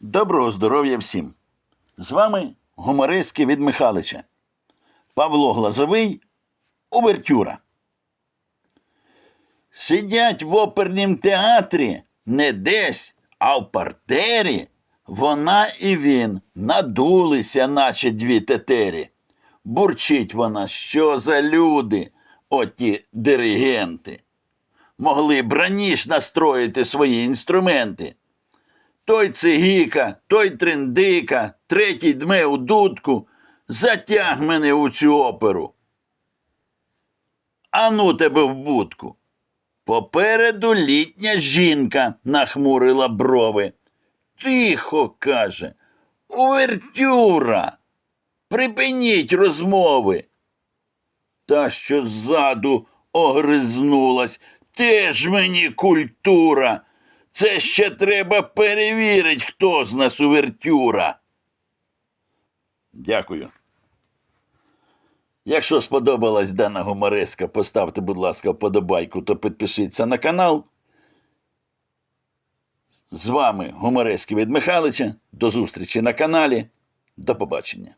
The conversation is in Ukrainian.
Доброго здоров'я всім! З вами гумористки від Михалича. Павло Глазовий, Увертюра. Сидять в опернім театрі не десь, а в партері. Вона і він надулися, наче дві тетері. Бурчить вона, що за люди, оті диригенти. Могли б раніше настроїти свої інструменти. Той цигіка, той триндика, третій дме у дудку. Затяг мене у цю оперу. Ану тебе в будку. Попереду літня жінка нахмурила брови. Тихо, каже, увертюра. Припиніть розмови. Та, що ззаду огризнулась, теж мені культура. Це ще треба перевірить, хто з нас увертюра. Дякую. Якщо сподобалась дана гумореска, поставте, будь ласка, вподобайку, то підпишіться на канал. З вами гуморески від Михайлича. До зустрічі на каналі. До побачення.